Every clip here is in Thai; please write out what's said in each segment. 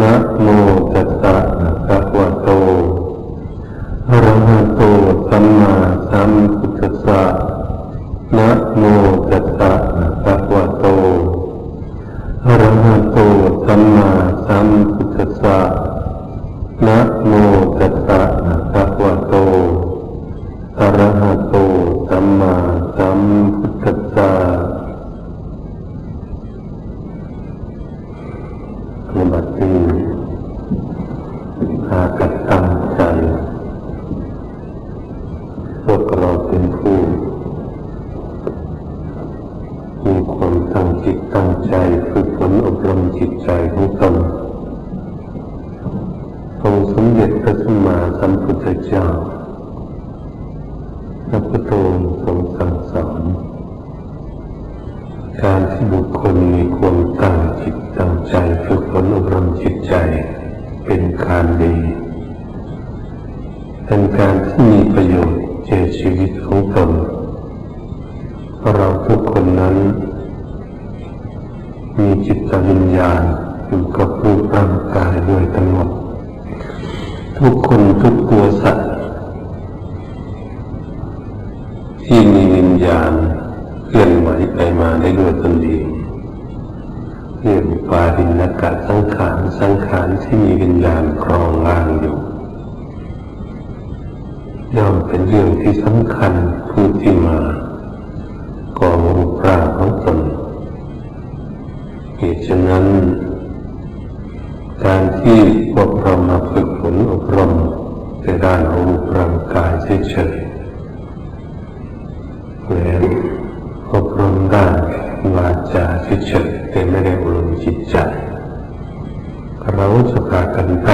นะโม ในด้านของร่างกายเฉยๆเรียนอบรมด้านวาจาเฉยๆแต่ไม่ได้อบรมจิตใจเราจะพากันตั้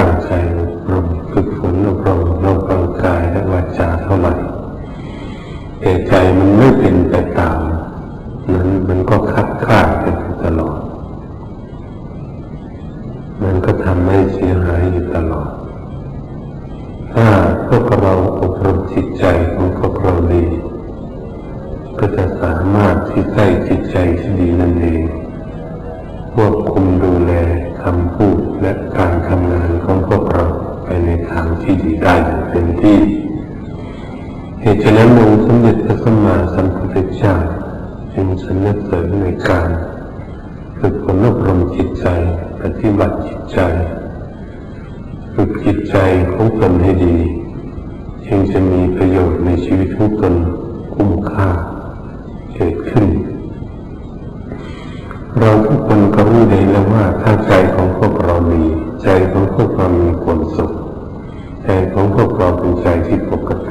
นในการฝึกฝนอบรมจิตใจปฏิบัติจิตใจ ฝึกจิตใจของตนให้ดีจึงจะมีประโยชน์ในชีวิตของตนคุ้มค่าเกิดขึ้น เราทุกคนก็รู้ไดีแล้วว่าถ้าใจของพวกเรามี ใจของพวกเรามีความสุขใจของพวกเราเป็นใจที่ปกติ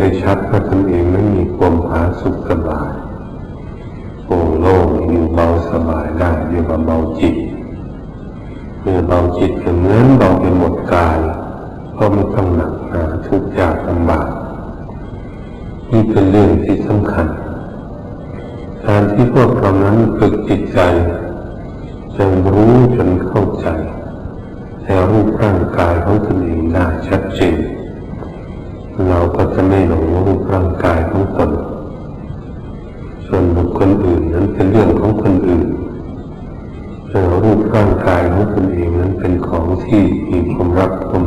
ได้ชัดว่าตนเองไม่มีความผาสุขสบายโปร่งโล่งอยู่เบาสบายได้เรียกว่าเบาจิตเมื่อเบาจิตก็เหมือนเบาไปหมดกายก็ไม่ต้องหนักหนาทุกข์ยากลำบากนี่เป็นเรื่องที่สำคัญการที่พวกเรานั้นฝึกจิตใจจนรู้จนเข้าใจแต่รูปร่างกายของตนเองได้ชัดเจน เราก็จะไม่หลงรูปร่างกายของตน ส่วนบุคคลอื่นนั้นเป็นเรื่องของคนอื่นแต่รูปร่างกายของตนเองนั้นเป็นของที่มีความรักความ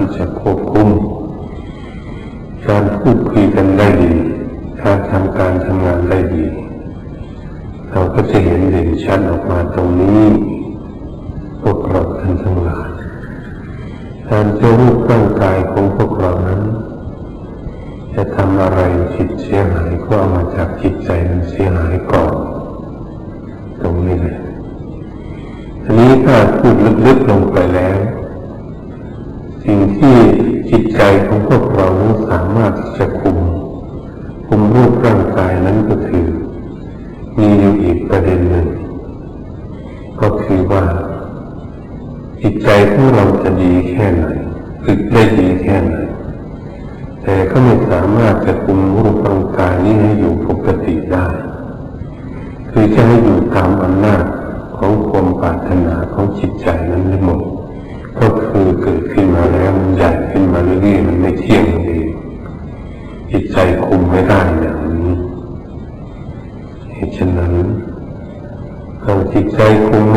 ที่จะควบคุมการพูดคุยกันได้ดี การทำการทำงานได้ดี เราก็จะเห็นเด่นชัดออกมาตรงนี้พวกเราท่านทั้งหลายการเจ้ารูปร่างกายของพวกเรานั้น จะทำอะไรจิตเสียหายก็เอามาจากจิตใจมันเสียหายก่อนตรงนี้เลยทีนี้ถ้าพูดลึกๆลงไปแล้ว ใจคุม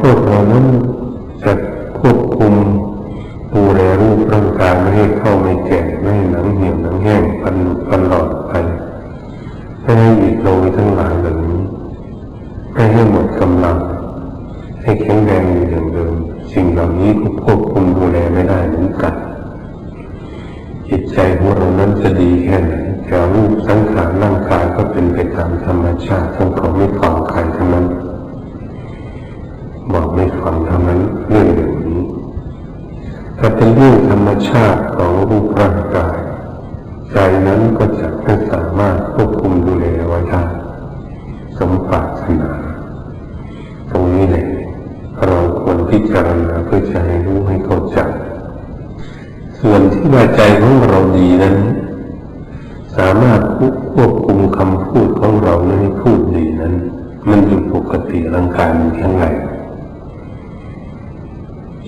พวกเรานั้นจะควบคุมดูแลรูปร่างกายไม่ให้เข้าไม่แก่ไม่ให้หนังเหี่ยวหนังแห้งปันพันหลอด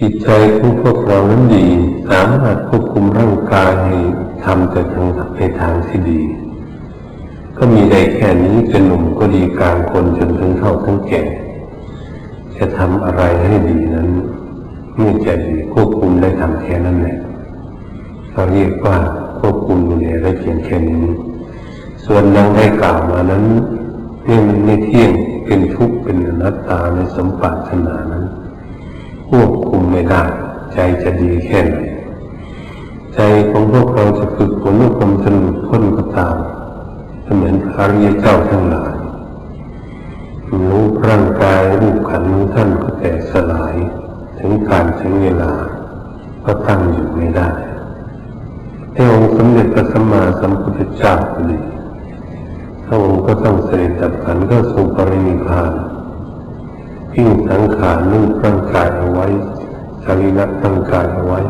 จิตใจของพวกเรานั้นดี สามารถควบคุมร่างกายให้ทำแต่ทางในทางที่ดี ก็มีได้แค่นี้จะหนุ่มก็ดีกลางคนจนถึงเท่าทั้งแก่ จะทำอะไรให้ดีนั้นเมื่อใจดีควบคุมได้ทำแค่นั้นแหละเราเรียกว่าควบคุมดูแลได้เพียงแค่นี้ส่วนยังได้กล่าวมานั้นเรื่องมันไม่เที่ยงเป็นทุกข์เป็นอนัตตาในสมปรารถนานั้น ควบคุมไม่ได้ ใจจะดีแค่ไหนใจของพวกเราจะฝึกฝนด้วยความสนุกพ้นก็ตามเหมือนพระริยเจ้าทั้งหลายรูปร่างกายรูปขันธ์ของท่านก็แตกสลาย ถึงการถึงเวลา ก็ตั้งอยู่ไม่ได้แต่องค์สมเด็จพระสัมมาสัมพุทธเจ้าดีพระองค์ก็ต้องเสด็จดับขันก็ทรงปรินิพพาน ทิ้งสังขารนุ่งร่างกายเอาไว้สรีระร่างกายเอาไว้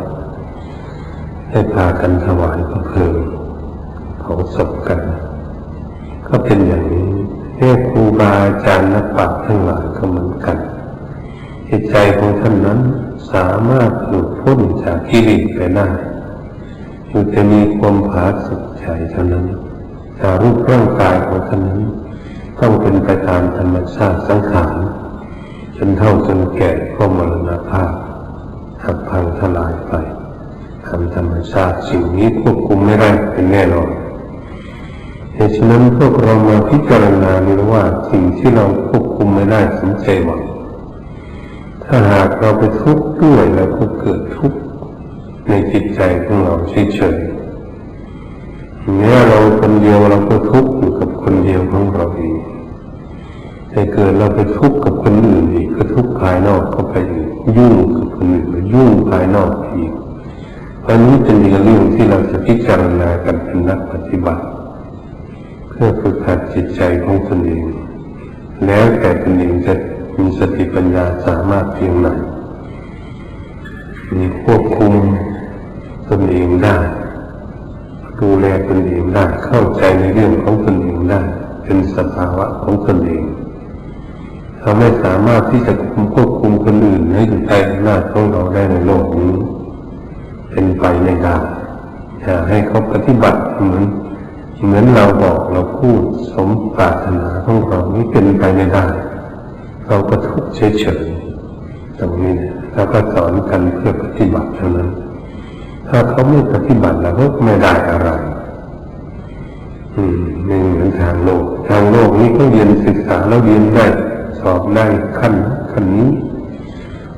ให้พากันถวายพระเพลิงเผาศพกัน ก็เป็นอย่างนี้แค่ครูบาอาจารย์นักปราชญ์ทั้งหลายก็เหมือนกันจิตใจของท่านนั้นสามารถหลุดพ้นจากกิเลสไปได้อยู่จะมีความผาสุกใจเท่านั้นแต่รูปร่างกายของท่านนั้น ต้องเป็นไปตามธรรมชาติสังขาร นเท่าจนแก่ก็มรณภาพหักพังทลายไปทำธรรมชาติสิ่งนี้ควบคุมไม่ได้เป็นแน่นอนเหตุฉะนั้นพวกเรามาพิจารณาดูว่าสิ่งที่เราควบคุมไม่ได้สนใจว่าถ้าหากเราไปทุกข์ด้วยแล้วก็เกิดทุกข์ในจิตใจของเราเฉยๆแม้เราคนเดียวเราก็ทุกข์อยู่กับคนเดียวของเราเอง แต่เกิดเราไปทุกข์กับคนอื่นอีกก็ทุกข์ภายนอกก็ไปอีกยุ่งกับคนอื่นมายุ่งภายนอกอีกอันนี้เป็นเรื่องที่เราจะพิจารณากันเป็นนักปฏิบัติ เพื่อฝึกหัดจิตใจของตนเอง แล้วแต่ตนเองจะมีสติปัญญาสามารถเพียงไหนมีควบคุมตนเองได้ ดูแลตนเองได้เข้าใจในเรื่องของตนเองได้ เป็นสภาวะของตนเอง เราไม่สามารถที่จะควบคุมคนอื่นให้อยู่ใต้อำนาจของเราได้ในโลกนี้ เป็นไปไม่ได้อยากให้เขาปฏิบัติเหมือนเหมือนเราบอกเราพูดสมปรารถนาของเรานี้เป็นไปไม่ได้ เราก็ทุกข์เฉยๆตรงนี้เราก็สอนกันเพื่อปฏิบัติเท่านั้น ถ้าเขาไม่ปฏิบัติเราก็ไม่ได้อะไร อืมไม่เหมือนทางโลก ทางโลกนี้ก็เรียนศึกษาแล้วเรียนได้ สอบได้ขั้นขั้นนี้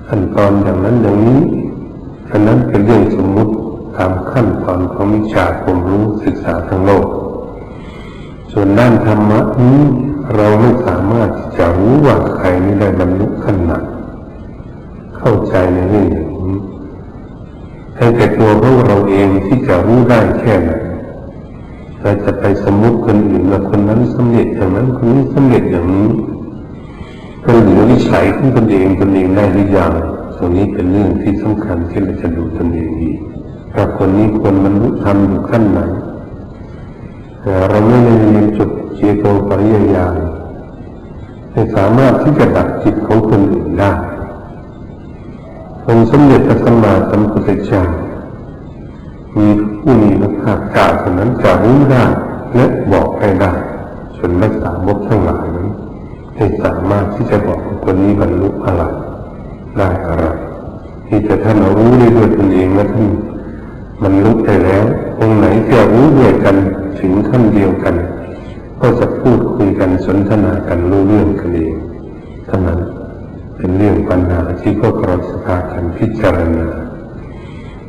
ขั้นตอนอย่างนั้นอย่างนี้อันนั้นเป็นเรื่องสมมุติตามขั้นตอนของวิชาความรู้ศึกษาทั้งโลก ส่วนด้านธรรมะนี้เราไม่สามารถจะรู้ว่าใครไม่ได้บรรลุขั้นหนักเข้าใจในเรื่องอย่างนี้ให้แต่ตัวของเราเองที่จะรู้ได้แค่ไหนเราจะไปสมมุติคนอื่นว่าคนนั้นสำเร็จอย่างนั้นคนนี้สำเร็จอย่างนี้ ก็เหลือวิสัยของตนเองตนเองได้หรือยังตรงนี้เป็นเรื่องที่สำคัญที่เราจะดูตนเองดีว่าคนนี้ควรบรรลุธรรมอยู่ขั้นไหนแต่เราไม่ได้เรียนจบเจโตปริยญาณไม่สามารถที่จะดับจิตของคนอื่นได้องค์สมเด็จพระสัมมาสัมพุทธเจ้ามีผู้มีพระภาคเจ้าเท่านั้นจะรู้ได้และบอกให้ได้จนไม่สาวกทั้งหลาย ไม่สามารถที่จะบอกว่าคนนี้บรรลุอะไรได้อะไรที่จะท่านรู้ได้ด้วยตนเองและท่านบรรลุได้แล้วองค์ไหนจะรู้ด้วยกันถึงขั้นเดียวกัน ก็จะพูดคุยกันสนทนากันรู้เรื่องกันเองเท่านั้นเป็นเรื่องปัญหาที่พวกเราจะพากันพิจารณา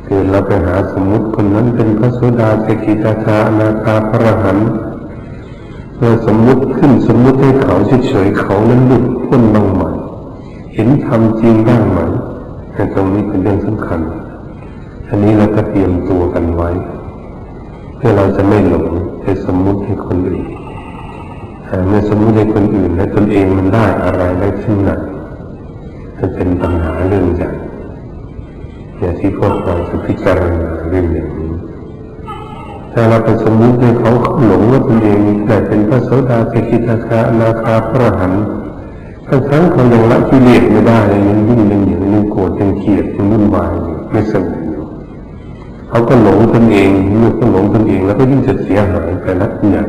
คือเราไปหาสมมุติคนนั้นเป็นพระโสดาสกิทาคานาคาพระหันต์ เมื่อสมมุติขึ้นสมมุติให้เขาเฉยๆเขานั้นหลุดพ้นบ้างไหมเห็นทำจริงบ้างไหมแต่ตรงนี้เป็นเรื่องสำคัญ อันนี้เราก็เตรียมตัวกันไว้ เพื่อเราจะไม่หลงไปสมมุติให้คนอื่นแต่เมื่อสมมุติให้คนอื่นและตนเองมันได้อะไรได้ขึ้นหนักจะเป็นปัญหาเรื่องใหญ่อย่างที่พวกเราจะพิจารณาเรื่องอย่างนี้ ถ้าเราไปสมมุติให้เขาหลงว่าตนเองได้เป็นพระโสดาสกิทาคานาคาพระหันทั้งทั้งเขายังละกิเลสไม่ได้ยังยิ่งยังเหนียวยังโกรธยังเกลียดยังวุ่นวายไม่สงบอยู่เขาก็หลงตนเองเมื่อเขาหลงตนเองแล้วก็ยิ่งจะเสียหายไปนักใหญ่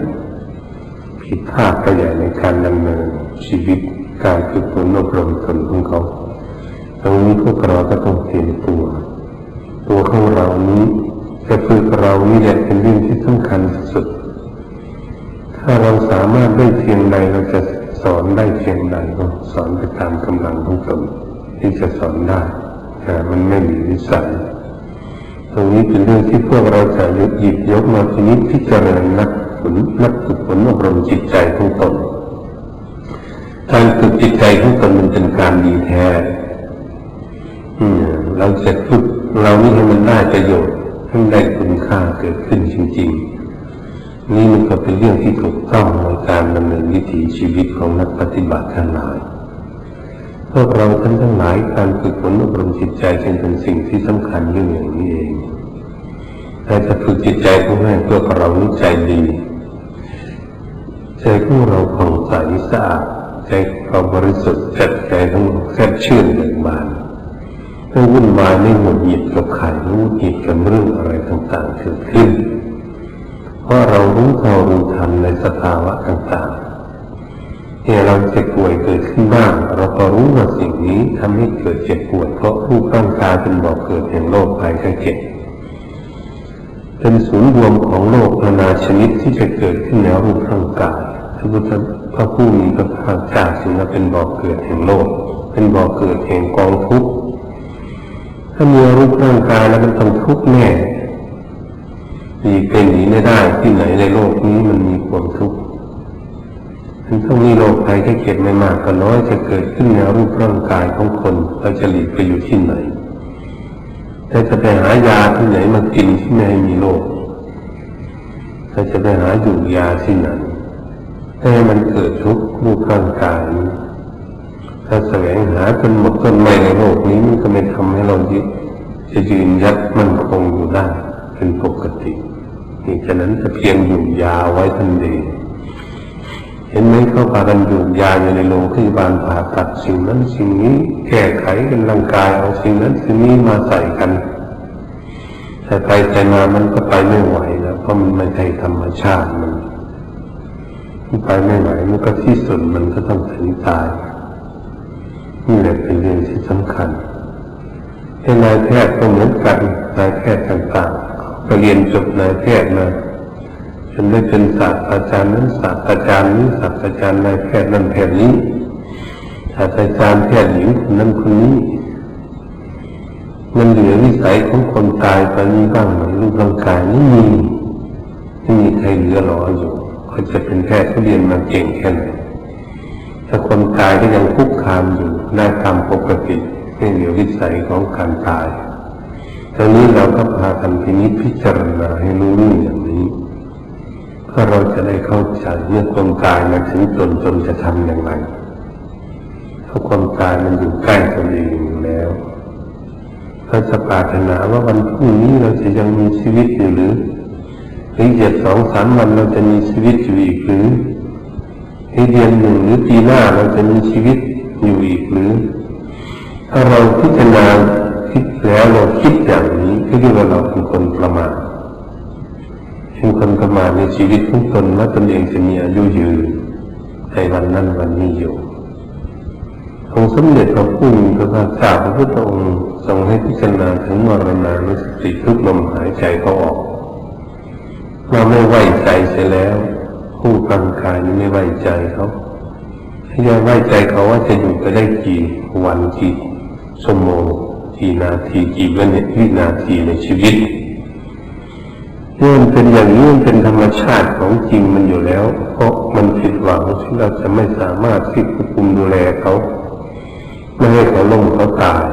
ผิดพลาดไปใหญ่ในการดำเนินชีวิตการฝึกฝนอบรมตนของเขาตรงนี้พวกเราก็ต้องเตรียมตัว ตัวของเรานี้ จะฝึกเรานี่แหละเป็นเรื่องที่สำคัญสุด ถ้าเราสามารถได้เพียงใดเราจะสอนได้เพียงใดก็สอนไปตามกำลังของตนที่จะสอนได้แต่มันไม่มีวิสัย ตรงนี้เป็นเรื่องที่พวกเราจะยกหยิบยกมาทีนี้พิจารณานักผลนักฝึกฝนอบรมจิตใจของตนการฝึกจิตใจของตนมันเป็นการดีแท้เราจะฝึกเรานี่ให้มันได้ประโยชน์ ให้ได้คุณค่าเกิดขึ้นจริง ๆ นี่มันก็เป็นเรื่องที่ถูกต้องในการดำเนินวิถีชีวิตของนักปฏิบัติทั้งหลายพวกเราท่านทั้งหลายการฝึกฝนอบรมจิตใจจึงเป็นสิ่งที่สำคัญเรื่องอย่างนี้เองแต่จะฝึกจิตใจของให้พวเรานิใจดีใจของเราผ่องใสสะอาดใจเราบริสุทธิ์จัดใจของแค่ชื่นเบิกบาน ไม่วุ่นวายไม่หงุดหงิดกับใครไม่หงุดหงิดกับเรื่องอะไรต่างๆเกิดขึ้น เพราะเรารู้เท่ารู้ทันในสภาวะต่างๆที่เราเจ็บป่วยเกิดขึ้นบ้าง เราก็รู้ว่าสิ่งนี้ทำให้เกิดเจ็บปวดเพราะรูปร่างกายเป็นบ่อกเกิดแห่งโรคภัยไข้เจ็บเป็นศูนย์รวมของโลกนานาชนิดที่จะเกิดขึ้นในรูปร่างกายพระพุทธพระผู้มีพระภาคเจ้าจึงเป็นบ่อกเกิดแห่งโลก เป็นบ่อกเกิดแห่งกองทุกข์ ถ้ามีรูปร่างกายแล้วมันต้องทุกข์แน่มีเป็นหนีไม่ได้ที่ไหนในโลกนี้มันมีความทุกข์มันต้องมีโรคภัยแค่เก็บไม่มากก็น้อยจะเกิดขึ้นในรูปร่างกายของคนเราจะหลีกไปอยู่ที่ไหนแต่จะไปหายาที่ไหนมากินที่ไม่ให้มีโรคเราจะไปหาอยู่ยาที่ไหนให้มันเกิดทุกข์รูปร่างกาย ถ้าแสวงหาจนหมดต้นไม้ในโลกนี้มันก็ไม่ทำให้เราจะยืนยัดมั่นคงอยู่ได้เป็นปกตินี่ฉะนั้นจะเพียงอยู่ยาไว้ทันดีเห็นไหมเขาพากันอยู่ยาอยู่ในโรงพยาบาลผ่าตัดสิ่งนั้นสิ่งนี้แก้ไขกันร่างกายเอาสิ่งนั้นสิ่งนี้มาใส่กันแต่ไปแต่มามันก็ไปไม่ไหวแล้วเพราะมันไม่ใช่ธรรมชาติมันไปไม่ไหวมันก็ที่สุดมันก็ต้องถึงตาย นี่แหละเป็นเรื่องที่สำคัญให้นายแพทย์ก็เหมือนกันนายแพทย์ต่างๆไปเรียนจบนายแพทย์มาจนได้เป็นศาสตราจารย์นั้นศาสตราจารย์นี้ศาสตราจารย์นายแพทย์นั่นแพทย์นี้ศาสตราจารย์แพทย์หญิงคนนั้นคนนี้มันเหลือวิสัยของคนตายตอนนี้บ้างไหมรูปร่างกายไม่มีไม่มีใครเหลือหรออยู่เขาจะเป็นแพทย์เขาเรียนมาเก่งแค่ไหนถ้าคนตายก็ยังคุกคามอยู่ ได้ตามปกติไม่เหลือวิสัยของการตายตอนนี้เราก็พากันพินิจพิจารณาให้รู้เรื่องอย่างนี้เพื่อเราจะได้เข้าใจเมื่อคนตายมาถึงจนจนจะทำอย่างไรเพราะคนตายมันอยู่ใกล้ตัวเองแล้วเราจะปรารถนาว่าวันพรุ่งนี้เราจะยังมีชีวิตอยู่หรือหรือเจ็ดสองสามวันเราจะมีชีวิตอยู่อีกหรือในเดือนหนึ่งหรือปีหน้าเราจะมีชีวิตอยู่ ถ้าเราพิจารณาคิดแล้วเราคิดอย่างนี้ก็เรียกว่าเราเป็นคนประมาทเป็นคนประมาทในชีวิตของตนว่าตนเองจะมีอายุยืนในวันนั้นวันนี้อยู่องค์สมเด็จพระพุทธพระเจ้าพระพุทธองค์ทรงให้พิจารณาถึงมรณานุสติทุกลมหายใจก็ออกเราไม่ไว้ใจเสียแล้ว ผู้กางกายนี้ไม่ไว้ใจเขาถ้าจะไว้ใจเขาว่าจะอยู่ไปได้กี่วันกี่ ชั่วโมงกี่นาทีกี่วินาทีในชีวิตนี่มันเป็นอย่างนี้มันเป็นธรรมชาติของจริงมันอยู่แล้ว เพราะมันผิดหวังที่เราจะไม่สามารถที่ควบคุมดูแลเขาไม่ให้เขาล้มเขาตาย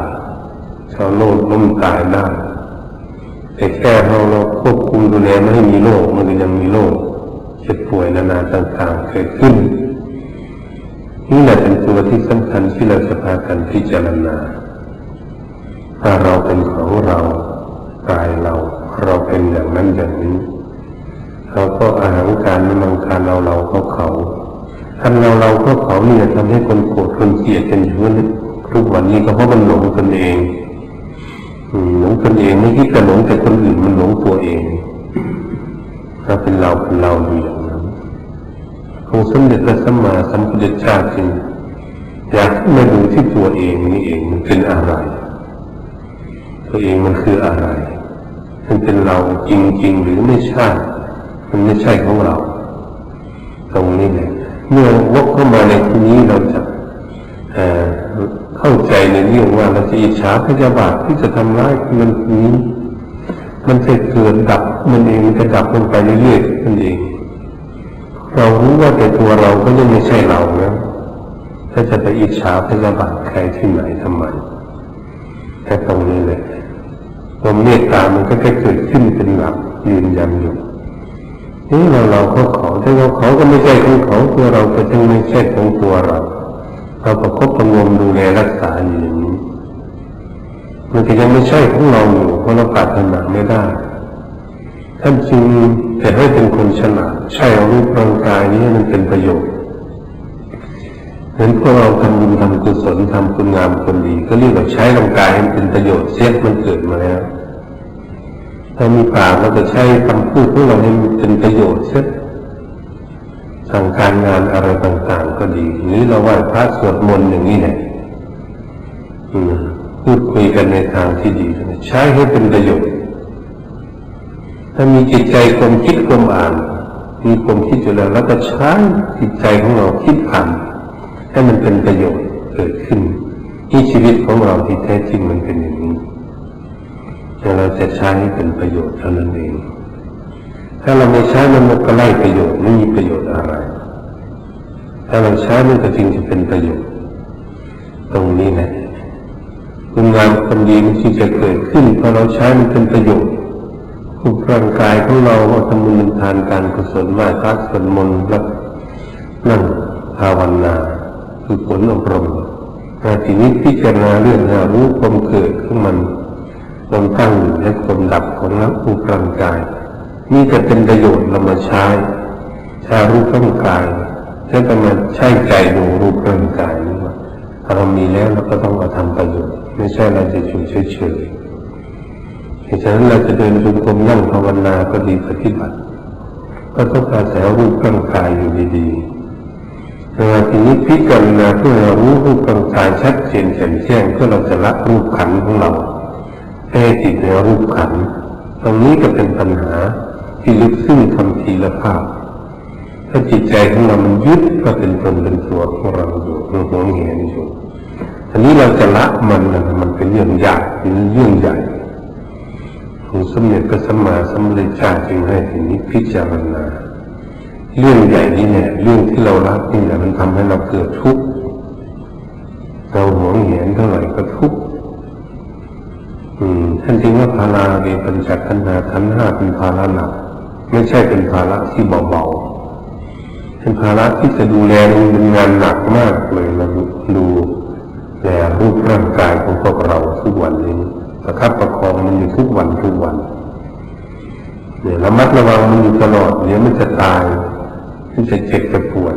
ชาวโลกล้มตายได้แต่แค่เราเราควบคุมดูแลไม่ให้มีโรคมันก็ยังมีโรคเจ็บป่วยนานาต่างๆเกิดขึ้น นี่แหละเป็นตัวที่สำคัญที่เราจะพากันพิจารณา ถ้าเราเป็นของเรากายเราเราเป็นอย่างนั้นอย่างนี้เราก็อาหารการนมังการเราเราเขาเขาทันเราเราก็เขาเนี่ยทำให้คนโกรธคนเกลียดกันอยู่นทุกวันนี้ก็เพราะมันหลงตนเองหลงตนเองไม่คิดจะหลงแต่คนอื่นมันหลงตัวเองถ้าเป็นเราเป็นเราอยู่อย่างนั้นองค์สมเด็จพระสัมมาสัมพุทธเจ้าจึงอยากมาดูที่ตัวเองนี่เองมันเป็นอะไร ตัวเองมันคืออะไร มันเป็นเราจริง ๆ หรือไม่ใช่ มันไม่ใช่ของเรา ตรงนี้เนี่ยเมื่อวกเข้ามาในที่นี้เราจะเข้าใจในเรื่องว่าเราจะอิจฉาพยาบาทที่จะทำร้ายมันนี้ มันจะเกิดดับมันเองมันจะดับลงไปเรื่อยๆมันเอง เรารู้ว่าแต่ตัวเราก็ยังไม่ใช่เรานะถ้าจะไปอิจฉาพยาบาทใครที่ไหนทำไมแค่ตรงนี้เลย ความเมตตามันก็จะเกิดขึ้นเป็นหลักยืนยันอยู่นี่เราเราก็ขอแต่เราขอก็ไม่ใช่ของเขาตัวเราก็จึงไม่ใช่ของตัวเรา เราประคบประงมดูแลรักษาอยู่อย่างนี้มันก็ยังไม่ใช่ของเราอยู่เพราะเราปรารถนาไม่ได้ท่านจึงแต่ให้เป็นคนฉลาดใช้เอารูปร่างกายนี้มันเป็นประโยชน์ เหมือนพวกเราทำบุญทำกุศลทำคุณงามคนดี ก็เรียกว่าใช้ร่างกายให้เป็นประโยชน์เสียมันเกิดมาแล้วถ้ามีปากเราจะใช้คำพูดของเราให้เป็นประโยชน์เสียทางการงานอะไรต่างๆ ก็ดี หรือเราไหว้พระสวดมนต์อย่างนี้เนี่ยพูดคุยกันในทางที่ดี ใช้ให้เป็นประโยชน์ ถ้ามีจิตใจความคิดความอ่าน มีความคิดอยู่แล้วแล้วก็ใช้จิตใจของเราคิดผ่าน ให้มันเป็นประโยชน์เกิดขึ้นที่ชีวิตของเราที่แท้จริงมันเป็นอย่างนี้แต่เราจะใช้ให้เป็นประโยชน์เท่านั้นเอง ถ้าเราไม่ใช้มันก็ไล่ประโยชน์ไม่มีประโยชน์อะไร ถ้าเราใช้มันก็จริงจะเป็นประโยชน์ ตรงนี้นะคุณงามความดีมันจึงจะเกิดขึ้นพอเราใช้มันเป็นประโยชน์คุมร่างกายของเราว่าทำบุญทานการกุศลไหว้พระสวดมนต์แล้วนั่งภาวนา คือผลอบรมแต่ทีนี้พิจารณาเรื่องหารู้ความเกิดของมันความตั้งและความดับของนักอุปร่างกาย นี่จะเป็นประโยชน์เรามาใช้ใช้รูปร่างกายแล้วก็มาใช้ใจดูรูปร่างกายนี่ว่าเรามีแล้วเราก็ต้องมาทำประโยชน์ไม่ใช่เราจะอยู่เฉยๆฉะนั้นเราจะเดินจงกรมนั่งภาวนาก็ดีปฏิบัติ ก็ต้องอาศัยรูปร่างกายอยู่ดีๆ เวลาทีนี้พิจารณาเพื่อเรารู้รูปร่างกายชัดเจนแจ่มแจ้งเพื่อเราจะละรูปขันของเราให้ติดในรูปขันตรงนี้ก็เป็นปัญหาที่ลึกซึ้งทำทีละภาพ ถ้าจิตใจของเรามันยึดก็เป็นตนเป็นตัวของเราอยู่มันหวงเห็นอยู่อันนี้เราจะละมันมันเป็นเรื่องยากเป็นเรื่องใหญ่องสมเด็จพระสัมมาสัมพุทธเจ้าจึงให้ถึงนี้พิจารณา เรื่องใหญ่นี่เนี่ยเรื่องที่เรารักนี่แหละมันทำให้เราเกิดทุกข์เราหวงแหนเท่าไหร่ก็ทุกข์ท่านจึงว่าภาราเวปัญจขันธ์ขันห้าเป็นภาระหนักไม่ใช่เป็นภาระที่เบาๆเป็นภาระที่จะดูแลมันเป็นงานหนักมากเลยเราดูแลรูปร่างกายของพวกเราทุกวันนี้ประคับประคองมันอยู่ทุกวันทุกวันเนี่ยระมัดระวังมันอยู่ตลอดเดี๋ยวมันจะตาย มันจะเจ็บจะปวย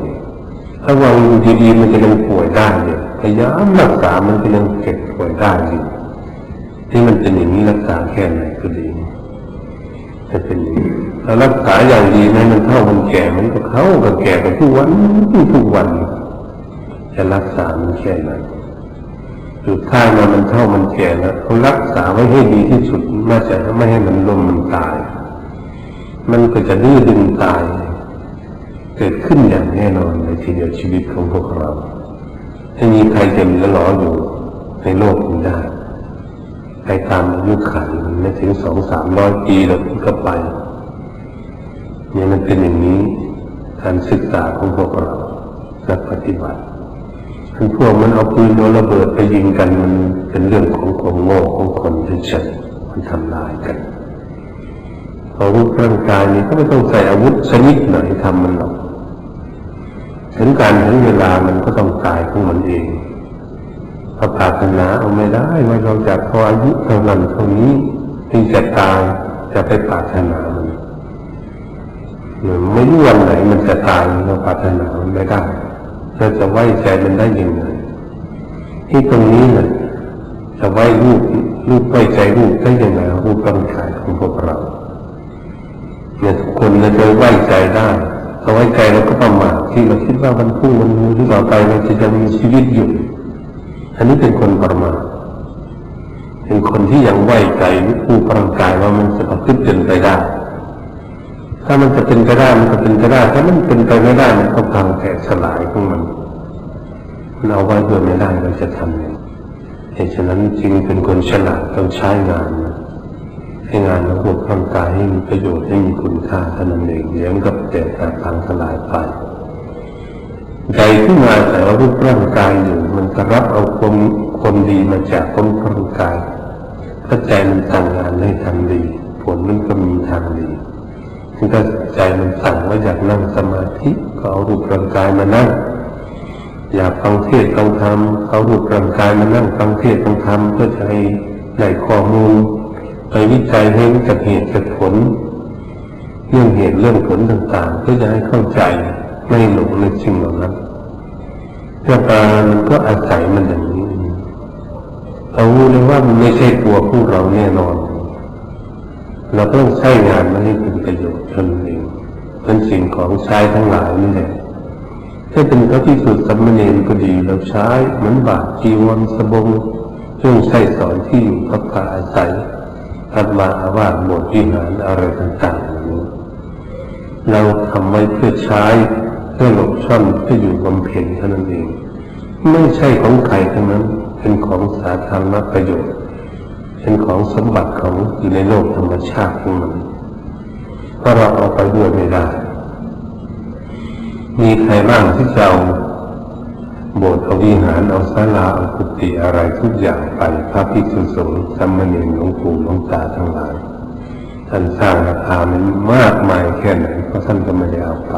ถ้าวางอยู่ดีๆมันจะยังป่วยได้เนี่ยพยายามรักษามันก็ยังเจ็บป่วยได้อยู่ที่มันเป็นอย่างนี้รักษาแค่ไหนก็ดีจะเป็นอย่างนี้ถ้ารักษาอย่างดีนะมันเท่ามันแก่มันก็เข้ากับแก่ไปทุกวันทุกวันจะรักษามันแค่ไหนสุดท้ายมามันเท่ามันแก่แล้วเขารักษาไว้ให้ดีที่สุดไม่จะไม่ให้มันล้มมันตาย มันก็จะดื้อดึงตาย เกิดขึ้นอย่างแน่นอนในทีเดียวชีวิตของพวกเราไม่มีใครจะเหลือหลออยู่ในโลกนี้ได้ไปตามอายุขันมันไม่ถึงสองสามร้อยปีแล้วก็ไปเนี่ยมันเป็นอย่างนี้การศึกษาของพวกเรานักปฏิบัติทั้งพวกมันเอาปืนเอาระเบิดไปยิงกันมันเป็นเรื่องของความโง่ของคนเฉยๆมันทำลายกันอาวุธร่างกายนี้ก็ไม่ต้องใส่อาวุธชนิดไหนทำมันหรอก ถึงการถึงเวลามันก็ต้องตายของมันเองพระปรารถนาเอาไม่ได้ว่เราจะพออายุเท่านั้นเท่านี้ถึงจะตายจะไปปรารถนามันไม่รู้วันไหนมันจะตายเราปรารถนามันไม่ได้เราจะไว้ใจมันได้ยังไงที่ตรงนี้น่ะจะไว้รูปรูปไว้ใจรูปได้ยังไงรูปร่างกายของพวกเราเนี่ยคนจะไว้ใจได้ ถ้าไว้ใจเราก็ประมาทที่เราคิดว่ามันพุ่งมันมูที่ต่อไปเราจะยังมีชีวิตอยู่ อันนี้เป็นคนประมาทเป็นคนที่ยังไว้ใจรู้ปร่างกายว่ามันจะประพฤติเป็นไปได้ ถ้ามันจะเป็นไปได้มันก็เป็นไปได้ ถ้ามันเป็นไปไม่ได้มันก็พังแตกสลายของมันมันเอาไว้ด้วยไม่ได้เราจะทำยังไงเหตุฉะนั้นจึงเป็นคนฉลาดต้องใช้งานนะ ให้งานระบบร่างกายให้มีประโยชน์ให้มีคุณค่าเท่านั้นเองเดี๋ยวก็แตกแต่พังสลายไปใจที่มาแต่ว่ารูปร่างกายอยู่ มันก็รับเอาความคนดีมาจากคนร่างกายถ้าใจมันสั่งงานให้ทำดี ผลมันก็มีทางดีถ้าใจมันสั่งว่าอยากนั่งสมาธิก็เอารูปร่างกายมานั่งอยากฟังเทศฟังธรรมเอารูปร่างกายมานั่งฟังเทศฟังธรรมเพื่อจะให้ได้ข้อมูล ไปวิจัยให้รู้จักเหตุจักผล เรื่องเหตุเรื่องผลต่างๆเพื่อจะให้เข้าใจไม่หลงในสิ่งเหล่านั้นเรื่องการมันก็อาศัยมันอย่างนี้เรารู้เลยว่ามันไม่ใช่ตัวพวกเราแน่นอน เราต้องใช้งานมันให้เป็นประโยชน์ตนเองเป็นสิ่งของใช้ทั้งหลายนี่แหละถ้าเป็นพระที่สุดสัมมเนรก็ดีเราใช้เหมือนบาทจีวรสบงเครื่องใช้สอนที่อยู่กับกาอาศัย ทัดมาอาวาสบทวิหารอะไรต่างๆนี้เราทำไว้เพื่อใช้เพื่อหลบช่อนเพื่ออยู่บำเพ็ญเท่านั้นเอง ไม่ใช่ของใครทั้งนั้น เป็นของสาธารณประโยชน์ เป็นของสมบัติของอยู่ในโลกธรรมชาติของมันเพราะเราเอาไปด้วยไม่ได้ มีใครบ้างที่จะเอา โบสถ์เอาวิหารเอาศาลาเอากุฏิอะไรทุกอย่างไปพระภิกษุสงฆ์สมมเนรหลวงปู่หลวงตาทั้งหลายท่านสร้างราคามันมากมายแค่ไหนเพราะท่านก็ไม่ได้เอาไป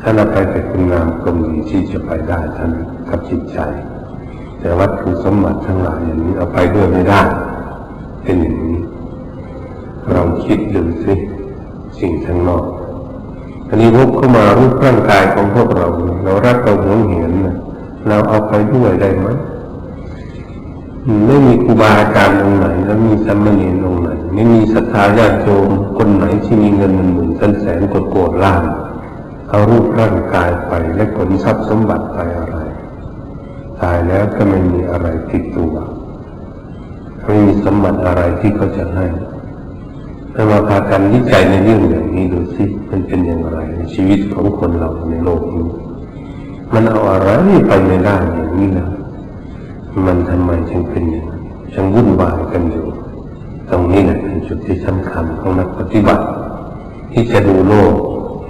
ท่านเอาไปแต่คุณงามความดีที่จะไปได้ท่านกับจิตใจ แต่วัตถุสมบัติทั้งหลายอย่างนี้เอาไปด้วยไม่ได้ เป็นอย่างนี้เราคิดดูสิสิ่งข้งนอก อันนี้วกเข้ามารูปร่างกายของพวกเรา เรารักเราหวงเห็นเราเอาไปด้วยได้ไหมไม่มีครูบาอาจารย์องค์ไหนแล้วมีสัมมาเนรองค์ไหน ไม่มีศรัทธาญาติโยมคนไหนที่มีเงินหมื่นหมื่นแสนกดโกดล้านเอารูปร่างกายไปและผลทรัพย์สมบัติไปอะไร ตายแล้วก็ไม่มีอะไรติดตัวไม่มีสมบัติอะไรที่เขาจะให้ถ้มาพากันวิจัยในเรื่องอย่างนี้ดูสิ ชีวิตของคนเราในโลกนี้ มันเอาอะไรไปไม่ได้อย่างนี้นะมันทำไมจึงเป็นอย่างนั้นยังวุ่นวายกันอยู่ ตรงนี้แหละเป็นจุดที่สำคัญของนักปฏิบัติ ที่จะดูโลก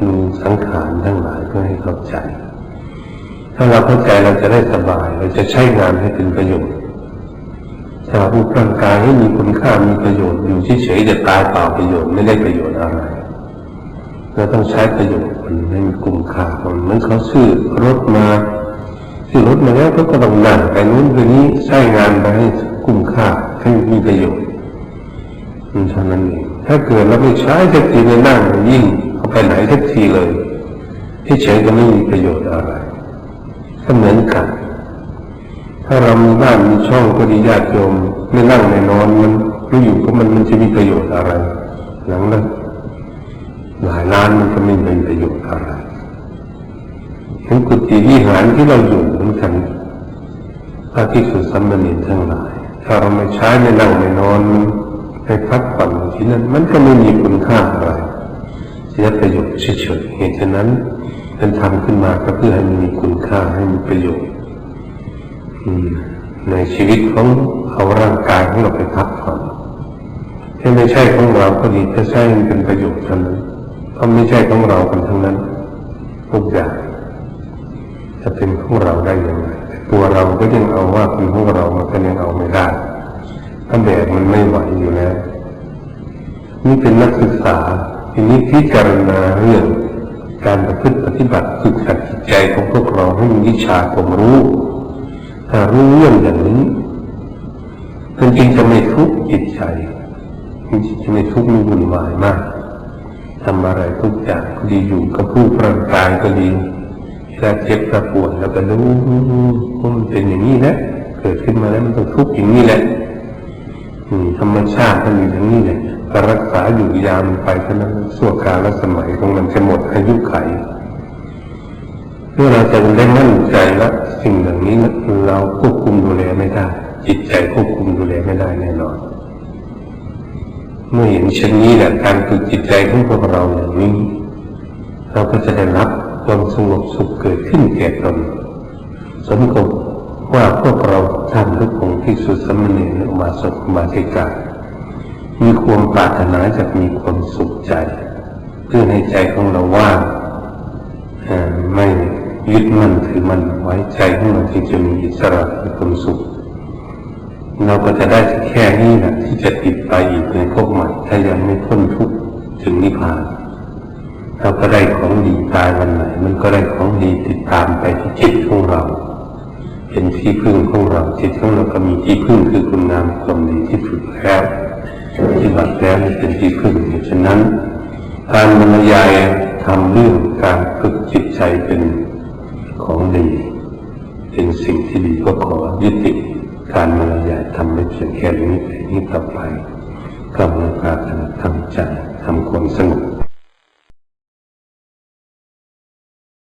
ดูสังขารทั้งหลายเพื่อให้เข้าใจ ถ้าเราเข้าใจเราจะได้สบาย เราจะใช้งานให้เป็นประโยชน์ถ้ารูปร่างกายให้มีคุณค่ามีประโยชน์อยู่เฉยๆจะตายเปล่าประโยชน์ไม่ได้ประโยชน์อะไร เราต้องใช้ประโยชน์มันให้มีคุ้มค่ามันเหมือนเขาซื้อรถมาซื้อรถมาแล้วก็ต้องนั่งไปนู้นไปนี้ใช้งานไปให้คุ้มค่าให้มีประโยชน์มันเท่านั้นเองถ้าเกิดเราไม่ใช้สักทีในนั่งยิ่งเอาไปไหนสักทีเลยที่เฉยก็ไม่มีประโยชน์อะไรก็เหมือนกัน ถ้าเรามีบ้านมีช่องก็ดีญาติโยมไม่นั่งไม่นอนมันไม่อยู่ก็มันมันจะมีประโยชน์อะไรหลังนั้น หลายล้านมันก็ไม่มีประโยชน์อะไรถึงกุฏิวิหารที่เราอยู่เหมือนกันพระที่สุดสัมมาเนรทั้งหลาย ถ้าเราไม่ใช้ไม่นั่งไม่นอนไปพักผ่อนที่นั้น มันก็ไม่มีคุณค่าอะไรเสียประโยชน์เฉยๆเหตุฉะนั้นเป็นทำขึ้นมาก็เพื่อให้มีคุณค่าให้มีประโยชน์ในชีวิตของเอาร่างกายของเราไปพักผ่อนที่ไม่ใช่ของเราก็ดีถ้าใช่มันเป็นประโยชน์เท่านั้น เพราะไม่ใช่ของเรากันทั้งนั้นทุกอย่างจะเป็นของเราได้ยังไงตัวเราก็ยังเอาว่าเป็นของเรามันก็ยังเอาไม่ได้ถ้าแบกมันไม่ไหวอยู่แล้ว นี่เป็นนักศึกษาทีนี้พิจารณาเรื่องการประพฤติปฏิบัติฝึกหัดจิตใจของพวกเราให้มีวิชาความรู้ถ้ารู้เรื่องอย่างนี้มันจริงจะไม่ทุกข์จิตใจจริงจะไม่ทุกข์ม่วุ่นวายมาก ทำอะไรทุกอย่างก็ดีอยู่กับผู้ร่างกายก็ดีถ้าเจ็บถ้าปวดแล้วก็รู้ว่ามันเป็นอย่างนี้แหละเกิดขึ้นมาแล้วมันต้องทุกข์อย่างนี้แหละธรรมชาติมันอยู่อย่างนี้แหละก็รักษาอยู่ยามไปเท่านั้นส่วนกาลสมัยของมันจะหมดอายุไขเมื่อเราจะได้มั่นใจว่าสิ่งเหล่านี้เราควบคุมดูแลไม่ได้ จิตใจควบคุมดูแลไม่ได้แน่นอน เมื่อเห็นเช่นนี้แหละการฝึกจิตใจของพวกเราอย่างนี้ เราก็จะได้รับความสงบสุขเกิดขึ้นแก่ตนสมกับว่าพวกเราท่านทุกองค์ที่สุดสมณีอุบาสกอุบาสิกามีความปรารถนาจะมีความสุขใจ เพื่อให้ใจของเราว่างไม่ยึดมั่นถือมันไว้ใจของเราที่จะมีอิสระมีความสุข เราก็จะได้แค่นี้นะที่จะติดไปอีกในภพใหม่ถ้ายังไม่พ้นทุกข์ถึงนิพพานเราก็ได้ของดีตายวันไหน มันก็ได้ของดีติดตามไปที่จิตของเราเป็นที่พึ่งของเราจิตของเราก็มีที่พึ่งคือคุณงามความดีที่ฝึกแล้วปฏิบัติแล้วเป็นที่พึ่งฉะนั้น การบรรยายทำเรื่องการฝึกจิตใจเป็นของดี เป็นสิ่งที่ดีก็ขอยุติ การบรรยายทำไม่เพียงแค่นี้แต่นี้ต่อไปกำลังพากันทำใจทำความสงบ